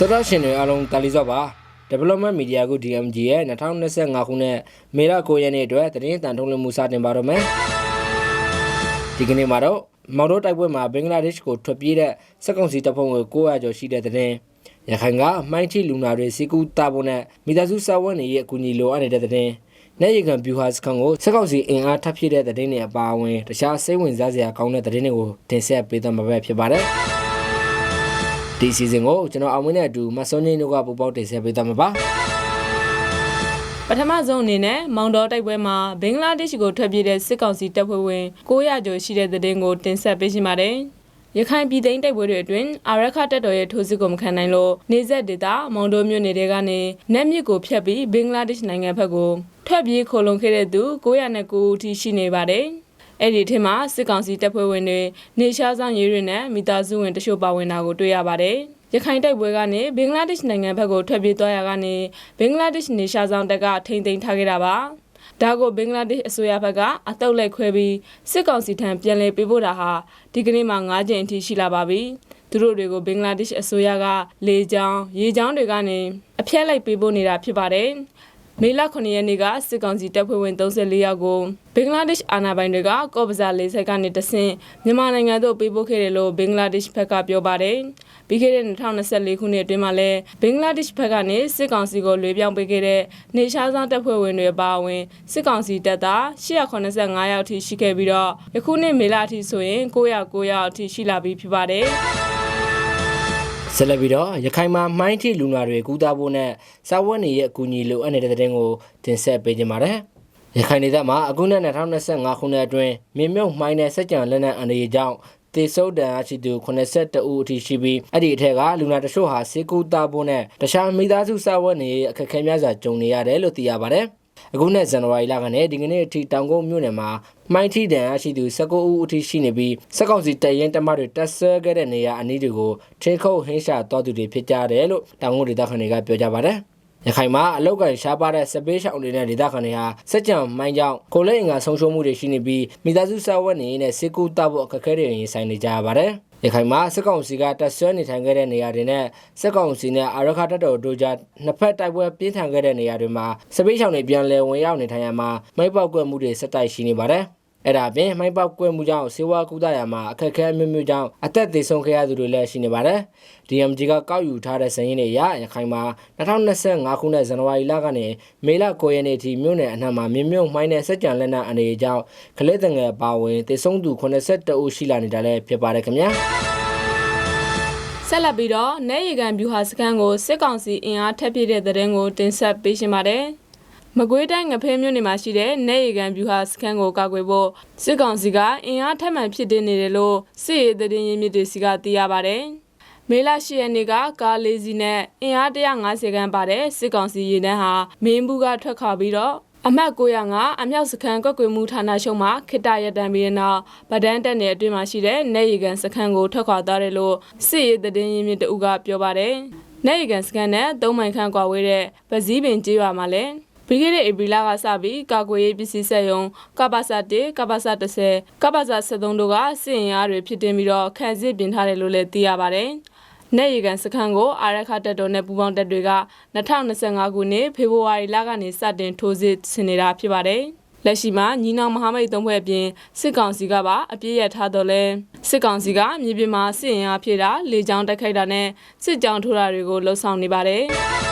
တော်တော်ရှင်တွေအားလုံးတာလီစော့ပါ Development Media Group DMG ရဲ့2025ခုနှစ်မေလ9ရက်နေ့အတွက်သတင်းတန်ထုတ်လွှင့်မှုစတင်ပါတော့မယ်ဒီကနေ့မှာတော့မော်တော်တိုက်ပွဲမှာဘင်္ဂလားဒေ့ရှ်ကိုထွက်ပြေးတဲ့စက်ကောင်စီတပ်ဖွဲ့ဝင်900ကျော်ရှိတဲ့သတင်းရခိုင်ကမိုင်းချီလူနာတွေစီကူတာဖို့နဲ့မိသားစုစာဝန်တွေရဲ့အကူအညီလိုအပ်နေတဲ့သတင်းနဲ့ရကန်ဗျူဟာစကန်ကိုစက်ကောင်စီအင်အားထပ်ဖြည့်တဲ့သတင်းတွေအပါအဝင်တခြားစိတ်ဝင်စားစရာကောင်းတဲ့သတင်းတွေကိုတင်ဆက်ပေးသွားမှာပဲဖြစ်ပါတယ် ဒီစီဇန်ကိုကျွန်တော်အောင်မင်းနဲ့အတူမဆွန်နေတို့ကပူပေါင်းတင်ဆက်ပေးသွားမှာပါပထမဆုံးအနေနဲ့မောင်တော်တိုက်ပွဲမှာဘင်္ဂလားဒေ့ရှ်ကိုထွက်ပြေးတဲ့စစ်ကောင်စီတပ်ဖွဲ့ဝင်900ကျော်ရှိတဲ့တဲ့တင်ကိုတင်ဆက်ပေးရှိပါတယ်။ရခိုင်ပြည်သိမ်းတိုက်ပွဲတွေအတွင်းအာရခတပ်တော်ရဲ့ထိုးစစ်ကိုမခံနိုင်လို့နေဆက်ဒေသမောင်တော်မြို့နယ်တွေကနေနက်မြစ်ကိုဖျက်ပြီးဘင်္ဂလားဒေ့ရှ်နိုင်ငံဘက်ကိုထွက်ပြေးခိုလုံခဲ့တဲ့သူ909ဦးထိရှိနေပါတယ်။ အဲ့ဒီထက်မှာစစ်ကောင်စီတပ်ဖွဲ့ဝင်တွေနေရှားဆောင်ရေးတွေနဲ့မိသားစုဝင်တချို့ပါဝင်တာကိုတွေ့ရပါတယ်။ရခိုင်တိုက်ပွဲကနေဘင်္ဂလားဒေ့ရှ်နိုင်ငံဘက်ကိုထွက်ပြေးသွားရကနေဘင်္ဂလားဒေ့ရှ်နေရှားဆောင်တပ်ကထိမ့်သိမ်းထားခဲ့တာပါ။ဒါကိုဘင်္ဂလားဒေ့ရှ်အစိုးရဘက်ကအတုပ်လိုက်ခွဲပြီးစစ်ကောင်စီထံပြန်လည်ပေးပို့တာဟာဒီကနေ့မှ9ကြိမ်အထိရှိလာပါပြီ။သူတို့တွေကိုဘင်္ဂလားဒေ့ရှ်အစိုးရကလေကြောင်းရေကြောင်းတွေကနေအပြက်လိုက်ပေးပို့နေတာဖြစ်ပါတယ်။ မေလ9ရက်နေ့ကစစ်ကောင်စီတပ်ဖွဲ့ဝင်34ယောက်ကိုဘင်္ဂလားဒေ့ရှ်အာဏာပိုင်တွေကကော့ဘဇာလေးဆက်ကနေတဆင့်မြန်မာနိုင်ငံသို့ပေးပို့ခဲ့တယ်လို့ဘင်္ဂလားဒေ့ရှ်ဘက်ကပြောပါတယ်။ပြီးခဲ့တဲ့2024ခုနှစ်အတွင်းမှာလည်းဘင်္ဂလားဒေ့ရှ်ဘက်ကနေစစ်ကောင်စီကိုလွှဲပြောင်းပေးခဲ့တဲ့နေရှားဆောင်တပ်ဖွဲ့ဝင်တွေပါဝင်စစ်ကောင်စီတပ်သား185ယောက်ထိရှိခဲ့ပြီးတော့ယခုနှစ်မေလအထိဆိုရင်909ယောက်အထိရှိလာပြီးဖြစ်ပါတယ်။ ဆက်လက်ပြီးတော့ရခိုင်မှာမိုင်းထိလူနာတွေကူးသားဖို့နဲ့စာဝတ်နေရဲ့အကူအညီလိုအပ်နေတဲ့တဲ့တင်ကိုတင်ဆက်ပေးကြပါမယ်ရခိုင်ဒေသမှာအခုနှစ်2025ခုနှစ်အတွင်းမြင်းမြုပ်မိုင်းတဲ့စက်ကြံလက်နက်အန္တရာယ်ကြောင့်တေဆုတ်တန်အရှိသူ82ဦးအထိရှိပြီးအဲ့ဒီအထက်ကလူနာတချို့ဟာစေကူတာဖို့နဲ့တခြားမိသားစုစာဝတ်နေရဲ့အခက်အခဲများစွာကြုံနေရတယ်လို့သိရပါတယ် အခုနဲ့ဇန်နဝါရီလကနေဒီကနေ့အထိတောင်ကုန်းမြို့နယ်မှာမိုင်းထီတန်အရှိသူ19ဦးအထိရှိနေပြီးစက်ကောင်စီတပ်ရင်တမတွေတက်ဆဲခဲ့တဲ့နေရာအနည်းတွေကိုထိခုတ်ဟင်းရှာတော်သူတွေဖြစ်ကြတယ်လို့တောင်ကုန်းဒေသခံတွေကပြောကြပါတယ်ရခိုင်မှာအလောက်ကန်ရှားပါတဲ့စပေးရှောင်းတွေနဲ့ဒေသခံတွေဟာစက်ကြံမိုင်းကြောင့်ကိုလက်အင်္ဂါဆုံးရှုံးမှုတွေရှိနေပြီးမိသားစုစာဝတ်နေနဲ့စစ်ကူတပ်ဖို့အခက်အခဲတွေရင်ဆိုင်နေကြရပါတယ်။ ရခိုင်မှာစစ်ကောင်စီကတပ်ဆွဲနေထိုင်ခဲ့တဲ့နေရာတွေနဲ့စစ်ကောင်စီနဲ့အာရခတပ်တော်တို့ကြားနှစ်ဖက်တိုက်ပွဲပြင်းထန်ခဲ့တဲ့နေရာတွေမှာစပေးရှောင်းတွေပြန်လည်ဝင်ရောက်နေထိုင်ရမှာမိုက်ပေါက်ကွက်မှုတွေဆက်တိုက်ရှိနေပါတယ်။ အဲ့ဒါအပြင်မိုင်းပေါက်ကွဲမှုကြောင့်စေဝါကုသရာမှာအခက်အခဲမျိုးမျိုးကြောင့်အသက်သေဆုံးခဲ့ရသူတွေလည်းရှိနေပါတယ်။ DMG ကကောက်ယူထားတဲ့စရင်းတွေအရရခိုင်မှာ2025ခုနှစ်ဇန်နဝါရီလကနေမေလ9ရက်နေ့ထိမြို့နယ်အနှံ့မှာမြင်းမြုံမိုင်းနဲ့စက်ကြံလက်နက်အနေအကြောင်းကလေးတငယ်ပါဝင်သေဆုံးသူ82ဦးရှိလာနေတာလည်းဖြစ်ပါတယ်ခင်ဗျာ။ဆက်လက်ပြီးတော့နေရီကန်ဗျူဟာစခန်းကိုစစ်ကောင်စီအင်အားထပ်ပြည့်တဲ့တဲ့ရင်ကိုတင်ဆက်ပေးရှင်ပါတယ်။ မကွေးတိုင်းငဖဲမြို့နယ်မှာရှိတဲ့နေရီကန်ဗျူဟာစခန်းကိုကာကွယ်ဖို့စစ်ကောင်စီကအင်အားထပ်မံဖြစ်တင်နေတယ်လို့စစ်ရေးသတင်းရင်းမြစ်တွေစီကသိရပါတယ်။မေလ10ရက်နေ့ကကားလေးစီးနဲ့အင်အား150ခန်းပါတဲ့စစ်ကောင်စီရေတန်းဟာမင်းဘူးကထွက်ခွာပြီးတော့အမှတ်905အမြောက်စခန်းကွက်ကွေမှုဌာနချုပ်မှခိတ္တရတံပြီးတဲ့နောက်ဗဒန်းတက်နယ်အတွင်းမှာရှိတဲ့နေရီကန်စခန်းကိုထွက်ခွာသွားတယ်လို့စစ်ရေးသတင်းရင်းမြစ်တအုပ်ကပြောပါတယ်။နေရီကန်စခန်းနဲ့သုံးမိုင်ခန့်ကွာဝေးတဲ့ပစည်းပင်ကျေးရွာမှာလည်း ပြီးခဲ့တဲ့ဧပြီလကစပြီးကာကွယ်ရေးပစ္စည်းဆက်ယုံကပ္ပစ1ကပ္ပစ30ကပ္ပစ73တို့ကစစ်ရင်အားတွေဖြစ်တင်ပြီးတော့ခန့်စစ်ပြင်ထားတယ်လို့လည်းသိရပါတယ်။နေရီကန်စခန်းကိုအာရခတပ်တော်နဲ့ပူးပေါင်းတပ်တွေက2025ခုနှစ်ဖေဖော်ဝါရီလကနေစတင်ထိုးစစ်ဆင်နေတာဖြစ်ပါတယ်။လက်ရှိမှာညီနောင်မဟာမိတ်သုံးဖွဲ့အပြင်စစ်ကောင်စီကပါအပြည့်ရထားတော့လဲစစ်ကောင်စီကမြေပြင်မှာစစ်ရင်အားဖြည့်တာလေကြောင်းတိုက်ခိုက်တာနဲ့စစ်ကြောင်းထိုးတာတွေကိုလှုံ့ဆော်နေပါတယ်။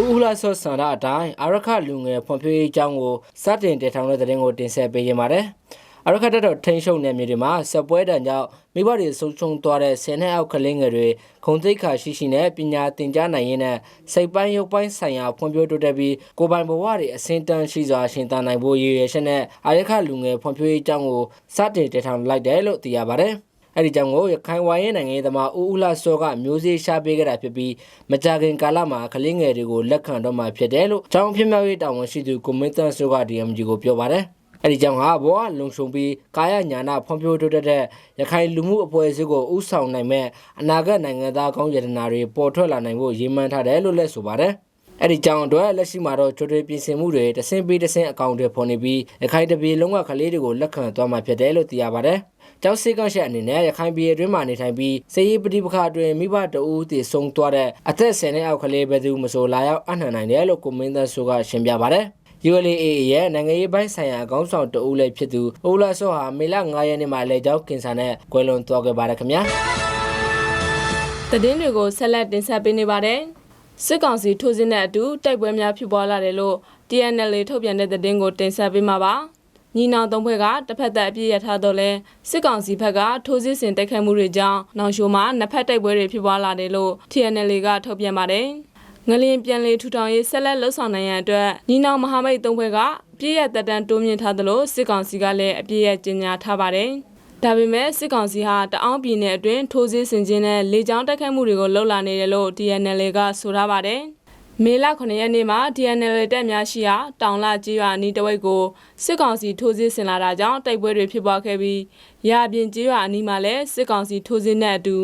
ဦးဦးလာဆော့ဆန္ဒအတိုင်းအာရခလူငယ်ဖွံ့ဖြိုးရေးအကြောင်းကိုစတင်တည်ထောင်တဲ့တဲ့ရင်ကိုတင်ဆက်ပေးရပါတယ်။အာရခတက်တော်ထိန်ရှုံနယ်မြေတွေမှာစပွဲတန်ကြောင့်မိဘတွေဆုံးရှုံးသွားတဲ့ဆယ်နှစ်အောက်ကလေးငယ်တွေခုံသိက္ခာရှိရှိနဲ့ပညာသင်ကြားနိုင်ရင်းနဲ့စိတ်ပိုင်းရုပ်ပိုင်းဆိုင်ရာဖွံ့ဖြိုးတိုးတက်ပြီးကိုယ်ပိုင်ဘဝတွေအဆင့်တန်းရှိစွာရှင်သန်နိုင်ဖို့ရည်ရွယ်ချက်နဲ့အာရခလူငယ်ဖွံ့ဖြိုးရေးအကြောင်းကိုစတင်တည်ထောင်လိုက်တယ်လို့သိရပါတယ်။ အဲ့ဒီကြောင့်ကိုရခိုင်ဝိုင်းရဲ့နိုင်ငံရေးသမားဦးဦးလှစောကမျိုးစေ့ရှာပေးခဲ့တာဖြစ်ပြီးမကြခင်ကာလမှာကလေးငယ်တွေကိုလက်ခံတော့မှာဖြစ်တယ်လို့ကျောင်းဖြစ်မြောက်ရေးတာဝန်ရှိသူကိုမင်းတန်းစောက DMG ကိုပြောပါတယ်။အဲ့ဒီကြောင့်ဟာဘောကလုံခြုံပြီးကာယညာနာဖွံ့ဖြိုးတိုးတက်တဲ့ရခိုင်လူမှုအဖွဲ့အစည်းကိုဥဆောင်နိုင်မဲ့အနာဂတ်နိုင်ငံသားကောင်းရတနာတွေပေါ်ထွက်လာနိုင်ဖို့ရည်မှန်းထားတယ်လို့လည်းဆိုပါတယ်။အဲ့ဒီကြောင့်အတွက်လက်ရှိမှာတော့ကြိုတွေပြင်ဆင်မှုတွေတဆင့်ပြီးတဆင့်အကောင့်တွေဖော်နေပြီးရခိုင်တပြည်လုံးကကလေးတွေကိုလက်ခံသွားမှာဖြစ်တယ်လို့သိရပါတယ်။ ကျောက်စစ်ကရှက်အနေနဲ့ရခိုင်ပြည်အတွင်းမှာနေထိုင်ပြီးစည်ရေးပဋိပက္ခအတွင်းမိဘတအူးတည်ဆုံးသွားတဲ့အသက်10နှစ်အောက်ကလေးဘယ်သူမဆိုလာရောက်အနှံနိုင်တယ်လို့ကိုမင်းသားဆိုကရှင်းပြပါတယ်။ ULA ရဲ့နိုင်ငံရေးပိုင်းဆိုင်ရာအကောင်းဆောင်တဦးလည်းဖြစ်သူအိုလာဆော့ဟာမေလ9ရက်နေ့မှာလေကြောင်းကင်ဆာနဲ့ကွယ်လွန်သွားခဲ့ပါတယ်ခင်ဗျာ။သတင်းတွေကိုဆက်လက်တင်ဆက်ပေးနေပါတယ်စစ်ကောင်စီထိုးစစ်နဲ့အတူတိုက်ပွဲများဖြစ်ပွားလာတယ်လို့ TNL ထုတ်ပြန်တဲ့သတင်းကိုတင်ဆက်ပေးမှာပါ ညီနောင်သုံးဖွဲ့ကတစ်ဖက်သက်အပြည့်ရထားတော့လဲစစ်ကောင်စီဘက်ကထိုးစစ်ဆင်တိုက်ခိုက်မှုတွေကြောင့်နောင်ရှိုမှာနှစ်ဖက်တိုက်ပွဲတွေဖြစ်ပွားလာတယ်လို့ TNL ကထုတ်ပြန်ပါတယ်ငလင်ပြန်လေထူထောင်ရေးဆက်လက်လှုပ်ဆောင်နိုင်ရန်အတွက်ညီနောင်မဟာမိတ်သုံးဖွဲ့ကအပြည့်ရတက်တန်းတိုးမြင့်ထားသလိုစစ်ကောင်စီကလည်းအပြည့်ရကျင်းညာထားပါတယ်ဒါပေမဲ့စစ်ကောင်စီဟာတအောင်းပြည်နယ်အတွင်းထိုးစစ်ဆင်ခြင်းနဲ့လေကြောင်းတိုက်ခိုက်မှုတွေကိုလှုပ်လာနေတယ်လို့ TNL ကဆိုထားပါတယ်။ မေလ9ရက်နေ့မှာ TNL တက်များရှိရာတောင်လကြီးရွာအနီးတစ်ဝိတ်ကိုစစ်ကောင်စီထိုးစစ်ဆင်လာတာကြောင့်တိုက်ပွဲတွေဖြစ်ပွားခဲ့ပြီးရာပြင်ကြီးရွာအနီးမှာလည်းစစ်ကောင်စီထိုးစစ်နဲ့အတူ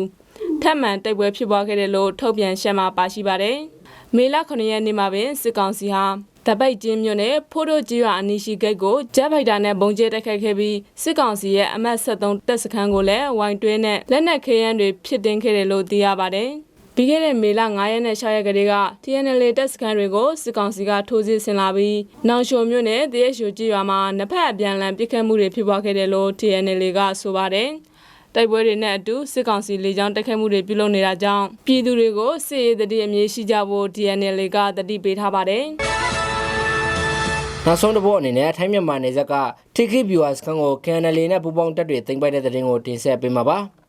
ထပ်မံတိုက်ပွဲဖြစ်ပွားခဲ့တယ်လို့ထုတ်ပြန်ရှက်မှာပါရှိပါတယ်။မေလ9ရက်နေ့မှာပင်စစ်ကောင်စီဟာတပိတ်ကျင်းမြို့နယ်ဖိုးတို့ကြီးရွာအနီးရှိဂိတ်ကိုဂျက်ဖိုက်တာနဲ့ဘုံကျဲတိုက်ခိုက်ခဲ့ပြီးစစ်ကောင်စီရဲ့အမတ်73တပ်စခန်းကိုလည်းဝိုင်တွဲနဲ့လက်နက်ခဲယမ်းတွေဖြစ်တင်ခဲ့တယ်လို့သိရပါတယ်။ ပြီးခဲ့တဲ့မေလ9ရက်နဲ့6ရက်ကလေးက TNL တပ်စခန်းတွေကိုစစ်ကောင်စီကထိုးစစ်ဆင်လာပြီးနောင်ရှိုမြို့နယ်တရက်ရှိုကြီးရွာမှာနှစ်ဖက်အပြန်အလှန်ပစ်ခတ်မှုတွေဖြစ်ပွားခဲ့တယ်လို့ TNL ကဆိုပါတယ်။တိုက်ပွဲတွေနဲ့အတူစစ်ကောင်စီလေကြောင်းတိုက်ခိုက်မှုတွေပြုလုပ်နေတာကြောင့်ပြည်သူတွေကိုစစ်ရေးတတိအမြင့်ရှိကြဖို့ DNL ကတတိပေးထားပါတယ်။နောက်ဆုံးတစ်ပုတ်အနေနဲ့ထိုင်းမြန်မာနယ်စပ်က TK Viewers ခန်းကို KNL နဲ့ပူးပေါင်းတပ်တွေတင်ပိုက်တဲ့တဲ့တင်ကိုတင်ဆက်ပေးမှာပါ။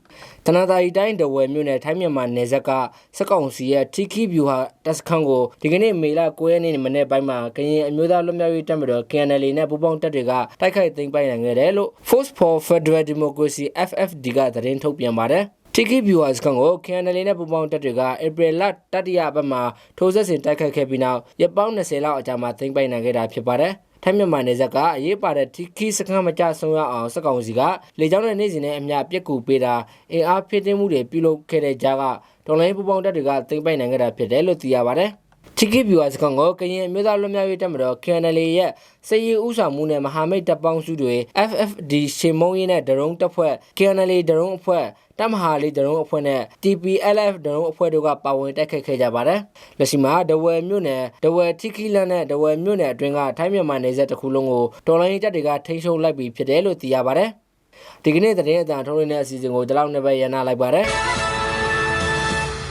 တနင်္သာရီတိုင်းတဝယ်မြို့နယ်ထိုင်းမြန်မာနယ်စပ်ကစက်ကောင်စီရဲ့ TK Viewer တပ်စခန်းကိုဒီကနေ့မေလ9ရက်နေ့မနေ့ပိုင်းမှာကရင်အမျိုးသားလွတ်မြောက်ရေးတပ်မတော် KNL နဲ့ပူးပေါင်းတပ်တွေကတိုက်ခိုက်သိမ်းပိုက်နိုင်ခဲ့တယ်လို့ Force for Federal Democracy FFD ကသတင်းထုတ်ပြန်ပါတယ်။ TK Viewers ကကို KNL နဲ့ပူးပေါင်းတပ်တွေကဧပြီလတတိယပတ်မှာထိုးဆက်ဆင်တိုက်ခိုက်ခဲ့ပြီးနောက်ရပ်ပေါင်း20လောက်အကြာမှာသိမ်းပိုက်နိုင်ခဲ့တာဖြစ်ပါတယ်။ ထိုင်းမြန်မာနယ်စပ်ကအရေးပါတဲ့ TK စခန်းမကြဆုံးရအောင်စက်ကောင်စီကလေကြောင်းနဲ့နေစဉ်နဲ့အမျှပြက်ကူပေးတာအင်အားဖြစ်တင်မှုတွေပြုလုပ်ခဲ့တဲ့ကြားကဒေါ်လာပူပေါင်းတပ်တွေကသိမ်းပိုက်နိုင်ခဲ့တာဖြစ်တယ်လို့သိရပါတယ်။ TK Viewers ကကိုကရင်အမျိုးသားလွတ်မြောက်ရေးတပ်မတော် KNL ရဲ့စစ်ရေးဥဆောင်မှုနဲ့မဟာမိတ်တပ်ပေါင်းစုတွေ FFD ရှေမုံရေးနဲ့ဒရုန်းတပ်ဖွဲ့ KNL ဒရုန်းအဖွဲ့တမဟာလေးဒရုန်းအဖွဲ့နဲ့ TPLF ဒရုန်းအဖွဲ့တို့ကပါဝင်တိုက်ခိုက်ခဲ့ကြပါတယ်။လက်ရှိမှာဒဝယ်မြို့နယ်ဒဝယ်တီကီလန်နဲ့ဒဝယ်မြို့နယ်အတွင်းကထိုင်းမြန်မာနယ်စပ်တစ်ခုလုံးကိုတော်လိုင်းတပ်တွေကထိန်းချုပ်လိုက်ပြီးဖြစ်တယ်လို့သိရပါတယ်။ဒီကနေ့သတင်းအတန်ထုတ်လွှင့်တဲ့အစီအစဉ်ကိုဒီလောက်နဲ့ပဲရန်နာလိုက်ပါတယ်။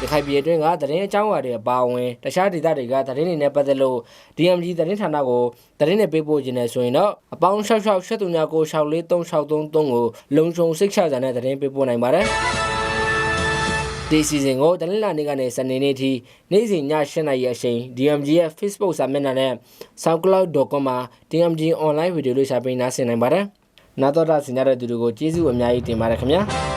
ရခိုင်ပြည်အတွင်းကသတင်းအကြောင်းအရာတွေအပါအဝင်တခြားဒေသတွေကသတင်းတွေနဲ့ပတ်သက်လို့ DMG သတင်းဌာနကိုသတင်းတွေပေးပို့ခြင်းနဲ့ဆိုရင်တော့အပေါင်း66 73ကို64363ကိုလုံခြုံစိတ်ချစာနဲ့သတင်းပေးပို့နိုင်ပါတယ်ဒီစီစဉ်ကိုတနင်္လာနေ့ကနေစနေနေ့ထိနေ့စဉ်ည7:00နာရီအချိန် DMG ရဲ့ Facebook စာမျက်နှာနဲ့ soundcloud.com မှာ DMG online video လေးရှာပေးနားဆင်နိုင်ပါတယ်။နာတော်တာဆင်ကြတဲ့သူတွေကိုကျေးဇူးအများကြီးတင်ပါတယ်ခင်ဗျာ။